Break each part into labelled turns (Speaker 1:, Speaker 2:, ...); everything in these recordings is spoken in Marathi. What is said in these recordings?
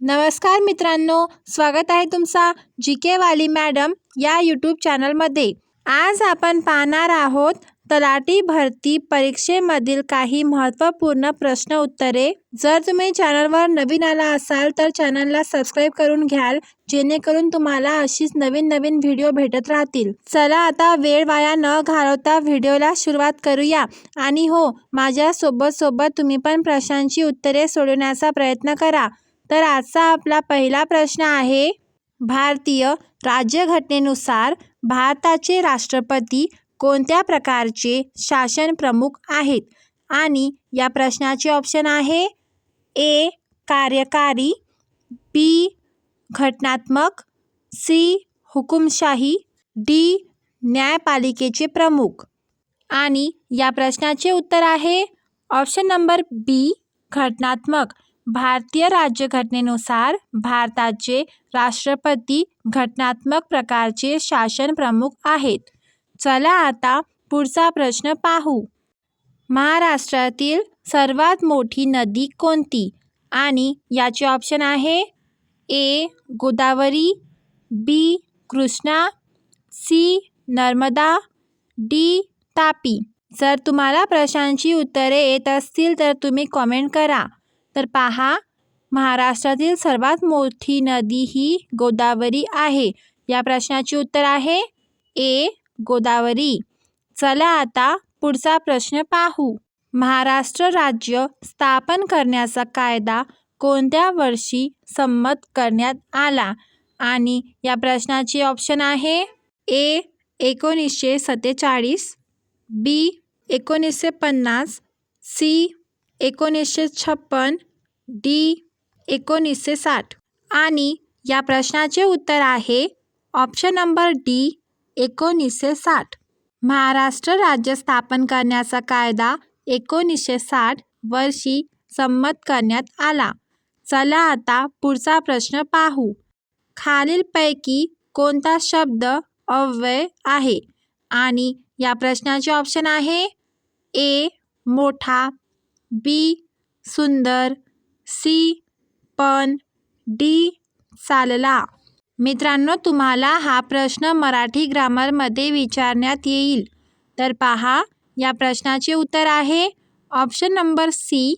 Speaker 1: नमस्कार मित्रांनो स्वागत आहे तुमचा जी के वाली मॅडम या यूट्यूब चॅनलमध्ये. आज आपण पाहणार आहोत तलाठी भरती परीक्षेमधील काही महत्त्वपूर्ण प्रश्न उत्तरे. जर तुम्ही चॅनलवर नवीन आला असाल तर चॅनलला सबस्क्राईब करून घ्याल जेणेकरून तुम्हाला अशीच नवीन नवीन व्हिडिओ भेटत राहतील. चला आता वेळ वाया न घालवता व्हिडिओला सुरुवात करूया. आणि हो माझ्या सोबत सोबत तुम्ही पण प्रश्नांची उत्तरे सोडवण्याचा प्रयत्न करा. तर आजचा आपला पहिला प्रश्न आहे भारतीय राज्यघटनेनुसार भारताचे राष्ट्रपती कोणत्या प्रकारचे शासन प्रमुख आहेत? आणि या प्रश्नाचे ऑप्शन आहे ए कार्यकारी बी घटनात्मक सी हुकुमशाही डी न्यायपालिकेचे प्रमुख. आणि या प्रश्नाचे उत्तर आहे ऑप्शन नंबर बी घटनात्मक. भारतीय राज्यघटनेनुसार भारताचे राष्ट्रपती घटनात्मक प्रकारचे शासन प्रमुख आहेत. चला आता पुढचा प्रश्न पाहू. महाराष्ट्रातील सर्वात मोठी नदी कोणती? आणि याचे ऑप्शन आहे A Godavari B Krishna C Narmada D Tapi. जर तुम्हाला प्रश्नांची उत्तरे येत असतील तर तुम्ही कॉमेंट करा. तर पहा महाराष्ट्रातील सर्वात मोठी नदी ही गोदावरी आहे. या प्रश्नाचे उत्तर आहे ए गोदावरी. चला आता पुढचा प्रश्न पाहू. महाराष्ट्र राज्य स्थापन करण्याचा कायदा कोणत्या वर्षी संमत करण्यात आला? आणि या प्रश्नाचे ऑप्शन आहे ए एकोणीसशे सत्तेचाळीस बी एकोणीसशे पन्नास सी एकोणीसशे छप्पन डी एकोणीसशे साठ. आणि या प्रश्नाचे उत्तर आहे ऑप्शन नंबर डी एकोणीसशे साठ. महाराष्ट्र राज्य स्थापन करण्याचा कायदा एकोणीसशे साठ वर्षी संमत करण्यात आला. चला आता पुढचा प्रश्न पाहू. खालीलपैकी कोणता शब्द अव्यय आहे? आणि या प्रश्नाचे ऑप्शन आहे ए मोठा बी सुंदर सी पण डी चालला. मित्रांनो तुम्हाला हा प्रश्न मराठी ग्रामरमध्ये विचारण्यात येईल. तर पहा या प्रश्नाचे उत्तर आहे. ऑप्शन नंबर सी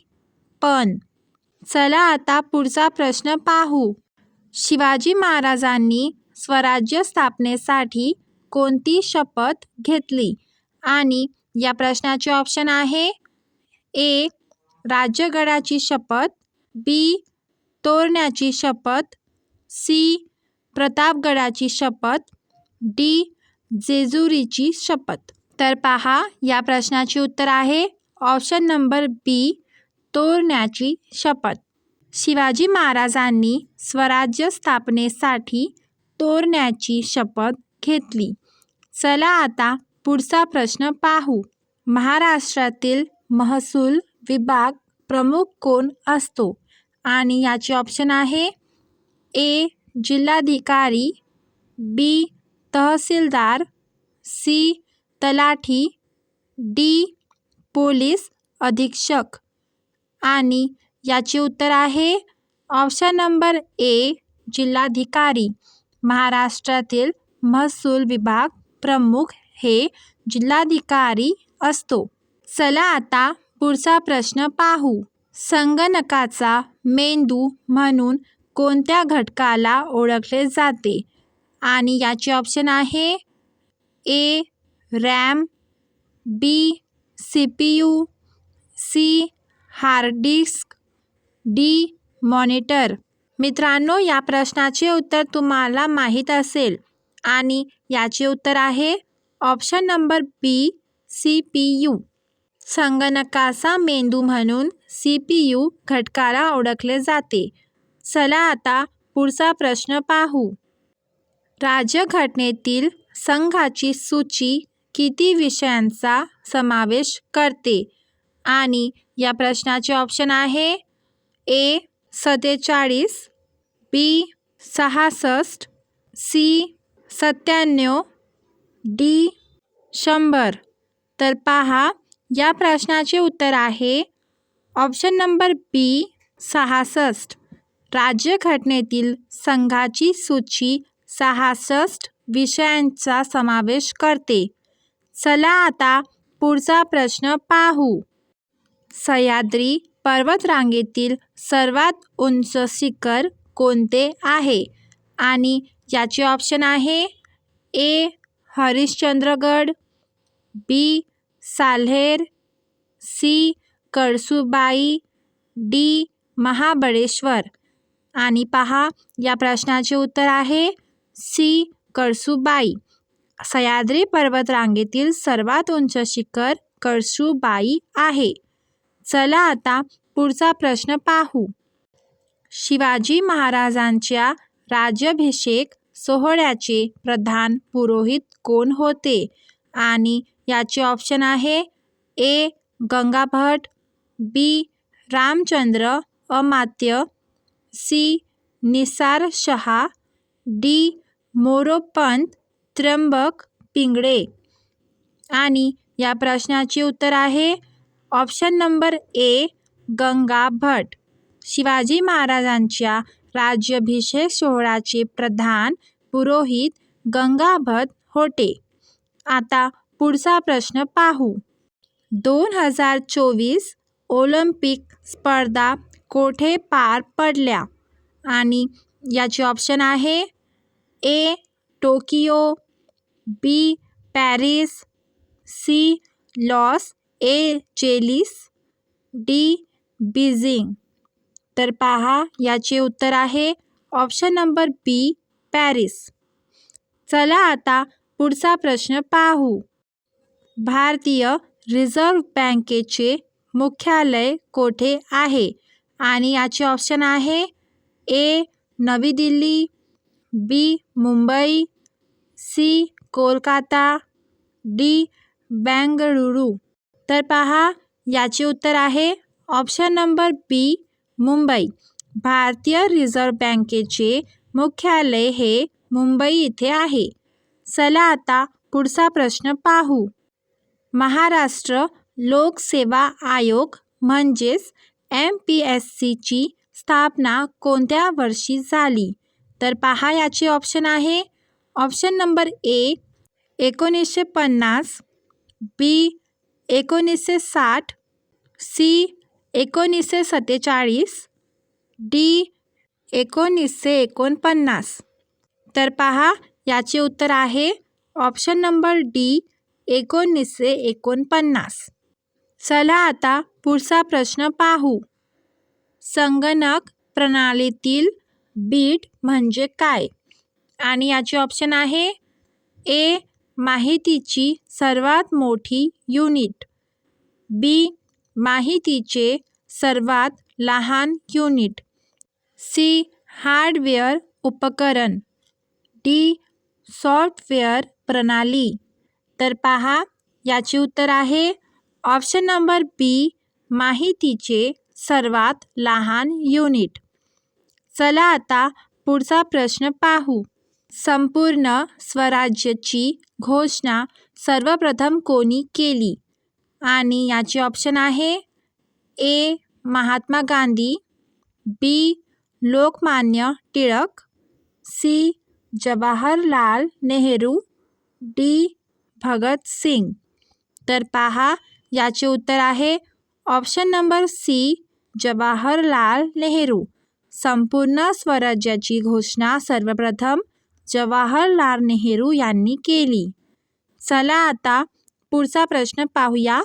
Speaker 1: पण. चला आता पुढचा प्रश्न पाहू. शिवाजी महाराजांनी स्वराज्य स्थापनेसाठी कोणती शपथ घेतली? आणि या प्रश्नाचे ऑप्शन आहे. ए राज्यगडाची शपथ बी. तोरण्याची शपथ सी. प्रतापगडाची शपथ डी. जेजुरीची शपथ. तर पहा या प्रश्नाचे उत्तर आहे. ऑप्शन नंबर बी तोरण्याची शपथ. शिवाजी महाराजांनी स्वराज्य स्थापनेसाठी तोरण्याची शपथ घेतली. चला आता पुढचा प्रश्न पाहू. महाराष्ट्रातील महसूल विभाग प्रमुख कोण असतो? आणि याचे ऑप्शन आहे ए जिल्हाधिकारी बी तहसीलदार सी तलाठी डी पोलीस अधीक्षक. आणि याचे उत्तर आहे ऑप्शन नंबर ए जिल्हाधिकारी. महाराष्ट्रातील महसूल विभाग प्रमुख हे जिल्हाधिकारी असतो. चला आता पुढचा प्रश्न पाहू. संगणकाचा मेंदू म्हणून कोणत्या घटकाला ओळखले जाते? आणि याचे ऑप्शन आहे A RAM B C P U C hard disk D monitor मित्रांनो या प्रश्नाचे उत्तर तुम्हाला माहीत असेल. आणि याचे उत्तर आहे option number B C P U संगणकाचा मेंदू म्हणून सी पी यू घटकाला ओळखले जाते. चला आता पुढचा प्रश्न पाहू. राज्यघटनेतील संघाची सूची किती विषयांचा समावेश करते? आणि या प्रश्नाचे ऑप्शन आहे ए सत्तेचाळीस बी सहासष्ट सी सत्त्याण्णव डी शंभर. तर पहा या प्रश्नाचे उत्तर आहे ऑप्शन नंबर बी सहासष्ट. राज्यघटनेतील संघाची सूची सहासष्ट विषयांचा समावेश करते. चला आता पुढचा प्रश्न पाहू. सह्याद्री पर्वतरांगेतील सर्वात उंच शिखर कोणते आहे? आणि याचे ऑप्शन आहे A Harishchandragad B Salher C. Kalsubai D. Mahabaleshwar. आणि पहा या प्रश्नाचे उत्तर आहे सी. कळसुबाई. सह्याद्री पर्वतरांगेतील सर्वात उंच शिखर कळसुबाई आहे. चला आता पुढचा प्रश्न पाहू. शिवाजी महाराजांच्या राज्याभिषेक सोहळ्याचे प्रधान पुरोहित कोण होते? आणि याचे ऑप्शन आहे A Gangabhat B Ramchandra Amatya C Nisar Shah D Moropant Trimbak Pingle. आणि या प्रश्नाचे उत्तर आहे option number A Ganga Bhat Shivaji महाराजांच्या राज्याभिषेक सोहळ्याचे प्रधान पुरोहित गंगाभट होते. आता पुढचा प्रश्न पाहू. दोन हजार चोवीस ओलंपिक स्पर्धा कोठे पार पडल्या? आणि याचे ऑप्शन आहे A Tokyo B Paris C Los Angeles D Beijing. तर पहा याचे उत्तर आहे ऑप्शन नंबर बी पॅरिस. चला आता पुढचा प्रश्न पाहू. भारतीय रिझर्व्ह बँकेचे मुख्यालय कोठे आहे? आणि याचे ऑप्शन आहे A Navi Delhi B Mumbai C Kolkata D Bengaluru. तर पहा याचे उत्तर आहे ऑप्शन नंबर बी मुंबई. भारतीय रिझर्व्ह बँकेचे मुख्यालय हे मुंबई इथे आहे. चला आता पुढचा प्रश्न पाहू. महाराष्ट्र लोकसेवा आयोग म्हणजेच एम पी एस सीची स्थापना कोणत्या वर्षी झाली? तर पहा याचे ऑप्शन आहे. ऑप्शन नंबर ए एकोणीसशे पन्नास बी एकोणीसशे साठ सी एकोणीसशे सत्तेचाळीस डी एकोणीसशे एकोणपन्नास. तर पहा याचे उत्तर आहे. ऑप्शन नंबर डी एकोणीसशे एकोणपन्नास. चला आता पुढचा प्रश्न पाहू. संगणक प्रणालीतील बीट म्हणजे काय? आणि याचे ऑप्शन आहे ए माहितीची सर्वात मोठी युनिट बी माहितीचे सर्वात लहान युनिट सी हार्डवेअर उपकरण. डी सॉफ्टवेअर प्रणाली. तर पहा याचे उत्तर आहे ऑप्शन नंबर बी माहितीचे सर्वात लहान युनिट. चला आता पुढचा प्रश्न पाहू. संपूर्ण स्वराज्याची घोषणा सर्वप्रथम कोणी केली? आणि याचे ऑप्शन आहे A Mahatma Gandhi B Lokmanya Tilak C Jawaharlal Nehru D Bhagat Singh. तर पहा याचे उत्तर आहे option number C Jawaharlal Nehru. संपूर्ण स्वराज्याची घोषणा सर्वप्रथम जवाहरलाल नेहरू यांनी केली. चला आता पुढचा प्रश्न पाहूया.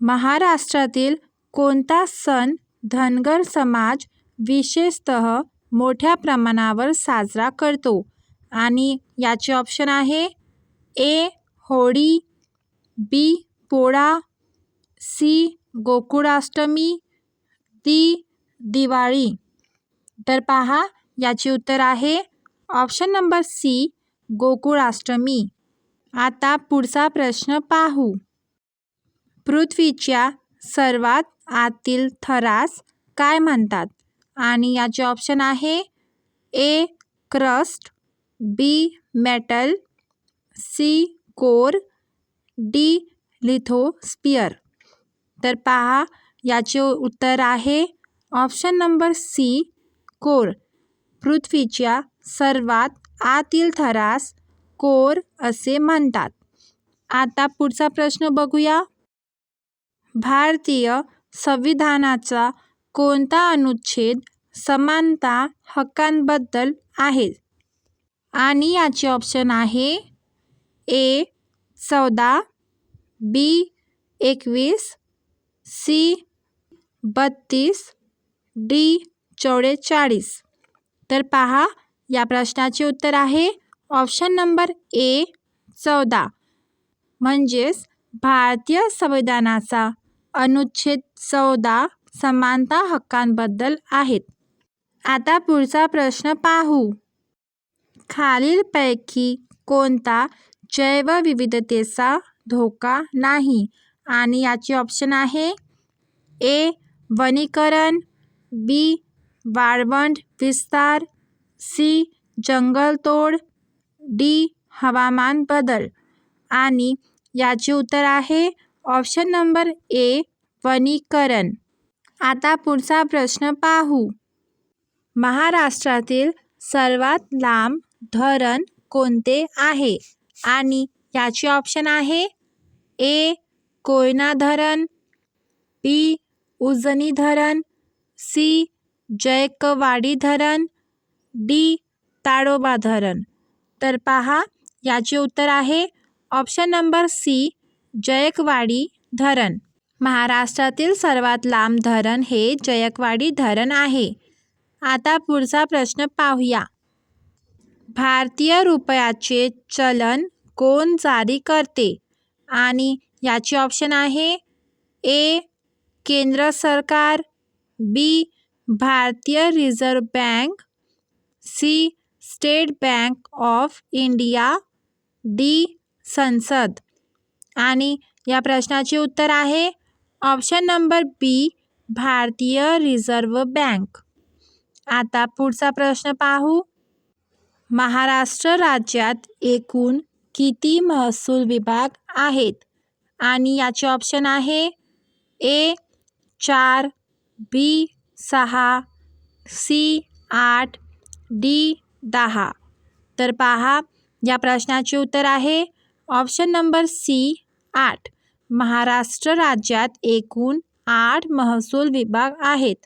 Speaker 1: महाराष्ट्रातील कोणता सण धनगर समाज विशेषतः मोठ्या प्रमाणावर साजरा करतो? आणि याचे ऑप्शन आहे A Holi B Pola C Gokulashtami D Diwali. तर पहा याचे उत्तर आहे ऑप्शन नंबर सी गोकुळाष्टमी. आता पुढचा प्रश्न पाहू. पृथ्वीच्या सर्वात आतील थरास काय म्हणतात? आणि याचे ऑप्शन आहे A crust B metal C core D lithosphere तर पहा याचे उत्तर आहे. Option number C core. पृथ्वीच्या सर्वात आतील थरास कोर असे म्हणतात. आता पुढचा प्रश्न बघूया. भारतीय संविधानाचा कोणता अनुच्छेद समानता हक्कांबद्दल आहे? आणि याचे ऑप्शन आहे ए चौदा बी एकवीस सी बत्तीस डी चौवेचाळीस. तर पहा या प्रश्नाचे उत्तर आहे ऑप्शन नंबर ए चौदा. म्हणजेच भारतीय संविधानाचा अनुच्छेद चौदा समानता हक्कांबद्दल आहेत. आता पुढचा प्रश्न पाहू. खालीलपैकी कोणता जैवविविधतेचा धोका नाही. आणि याचे ऑप्शन आहे ए वनीकरण बी वाळवंट विस्तार सी जंगलतोड डी हवामान बदल. आणि याचे उत्तर आहे ऑप्शन नंबर ए वनीकरण. आता पुढचा प्रश्न पाहू. महाराष्ट्रातील सर्वात लांब धरण कोणते आहे? आणि याचे ऑप्शन आहे ए कोयना धरण बी उजनी धरण सी जयकवाडी धरण डी ताडोबा धरण तर पहा याचे उत्तर आहे ऑप्शन नंबर सी जयकवाडी धरण महाराष्ट्रातील सर्वात लांब धरण हे जयकवाडी धरण आहे. आता पुढचा प्रश्न पाहूया. भारतीय रुपयाचे चलन कोण जारी करते? आणि याचे ऑप्शन आहे ए केंद्र सरकार बी भारतीय Reserve Bank C State Bank of India D संसद. आणि या प्रश्नाचे उत्तर आहे ऑप्शन नंबर बी भारतीय रिझर्व्ह बँक आता पुढचा प्रश्न पाहू. महाराष्ट्र राज्यात एकूण किती महसूल विभाग आहेत? आणि याचे ऑप्शन आहे ए चार बी सहा सी आठ डी दहा. तर पहा या प्रश्नाचे उत्तर आहे ऑप्शन नंबर सी आठ. महाराष्ट्र राज्यात एकूण आठ महसूल विभाग आहेत.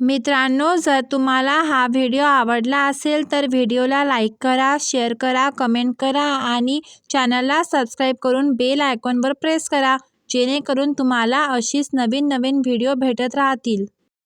Speaker 1: मित्रांनो जर तुम्हाला हा व्हिडिओ आवडला असेल तर व्हिडिओला लाईक करा शेअर करा कमेंट करा आणि चॅनलला सबस्क्राईब करून बेल आयकॉनवर प्रेस करा जेणेकरून तुम्हाला अशीच नवीन नवीन व्हिडिओ भेटत राहतील.